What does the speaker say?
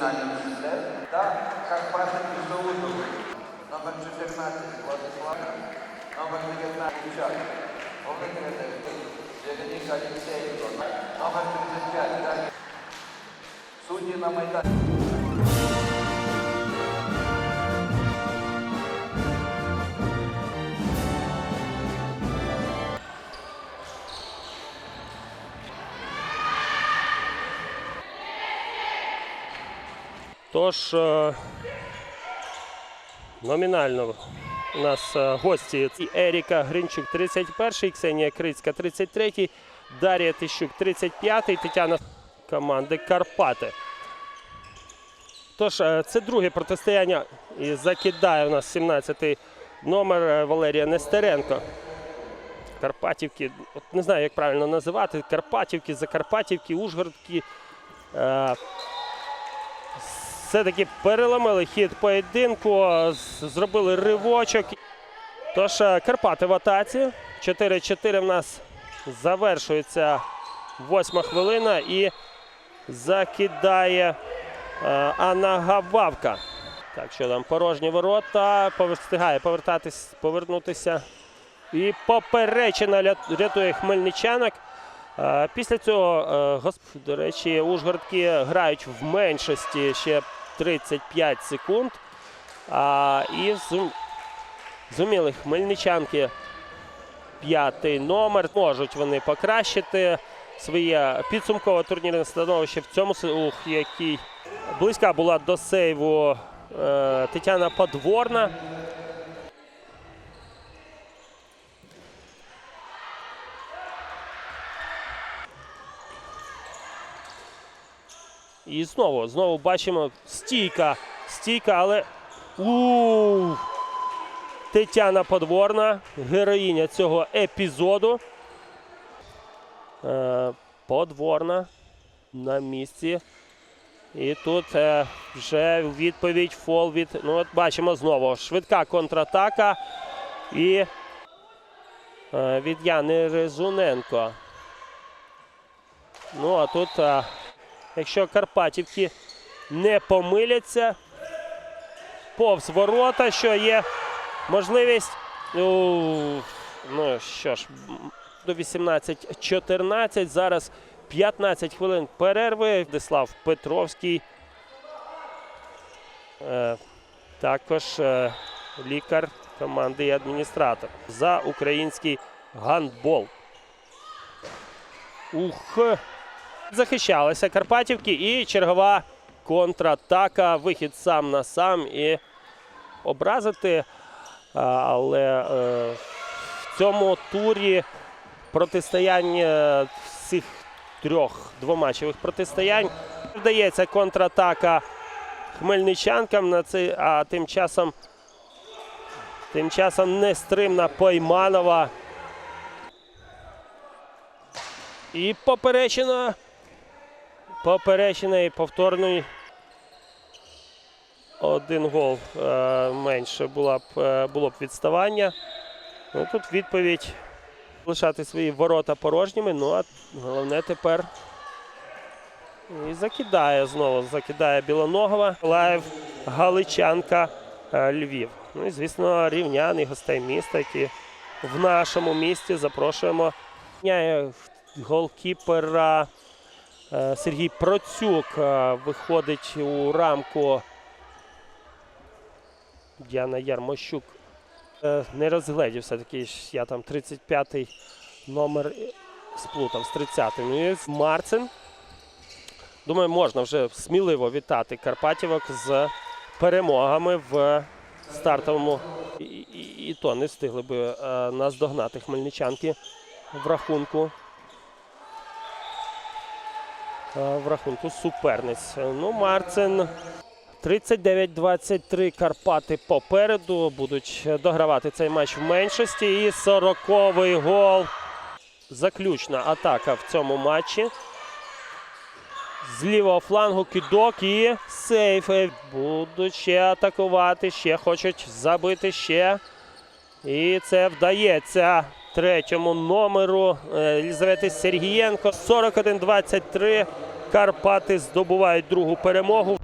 фінальне місце та Карпатський Пісоутов. Номер 14 Владислав, номер 19 Чак, номер 30 Вероніка Алексеєва, номер 35 Дар'я. Судді на майдані. Тож е, номінально у нас е, гості Еріка Гринчук 31-й, Ксенія Крицька 33-й, Дар'я Тищук 35-й, Тетяна команди Карпати. Тож е, це друге протистояння і закидає у нас 17-й номер Валерія Нестеренко. Карпатівки, от не знаю, як правильно називати. Карпатівки, Закарпатівки, Ужгородки. Все-таки переламали хід поєдинку, зробили ривочок. Тож е, Карпати в атаці. 4-4 в нас завершується восьма хвилина і закидає е, Анна Гававка. Так, що там порожні ворота, встигає повертатись, повернутися. І поперечина рятує хмельничанок. Е, Після цього, до речі, Ужгородки грають в меншості ще 35 секунд. А, і зум- зуміли хмельничанки п'ятий номер. Можуть вони покращити своє підсумкове турнірне становище в цьому ух, який близька була до сейву е, Тетяна Подворна. І знову, знову бачимо стійка, стійка, але у Тетяна Подворна, героїня цього епізоду. Е, Подворна на місці. І тут е, вже відповідь фол від. Ну, от бачимо знову швидка контратака. І е, від Яни Резуненко. Ну, а тут. Якщо Карпатівки не помиляться, повз ворота, що є можливість. Ну, що ж, до 18-14. Зараз 15 хвилин перерви. Владислав Петровський. Е, також е, лікар команди і адміністратор за український гандбол. Ух! Захищалися Карпатівки і чергова контратака. Вихід сам на сам і образити. Але е, в цьому турі протистояння всіх трьох двоматчевих протистоянь вдається контратака хмельничанкам а тим часом. Тим часом нестримна Пойманова. І поперечина Поперечина і повторний один гол е, менше була б, е, було б відставання. Ну, тут відповідь лишати свої ворота порожніми. Ну а головне тепер і закидає знову. Закидає Білоногова. Лаєв Галичанка е, Львів. Ну і звісно, рівнян і гостей міста, які в нашому місті запрошуємо. Голкіпера. Е, Сергій Процюк е, виходить у рамку. Діана Ярмощук е, не розгледів все-таки. Я там 35-й номер сплутав з 30-м. Марцин. Думаю, можна вже сміливо вітати Карпатівок з перемогами в стартовому. І, і, і то не встигли би наздогнати хмельничанки в рахунку в рахунку суперниць. Ну, Марцин 39-23 Карпати попереду. Будуть догравати цей матч в меншості. І 40-й гол. Заключна атака в цьому матчі. З лівого флангу кидок і сейф. Будуть ще атакувати, ще хочуть забити ще. І це вдається третьому номеру е, Елізавети Сергієнко. 41-23. Карпати здобувають другу перемогу.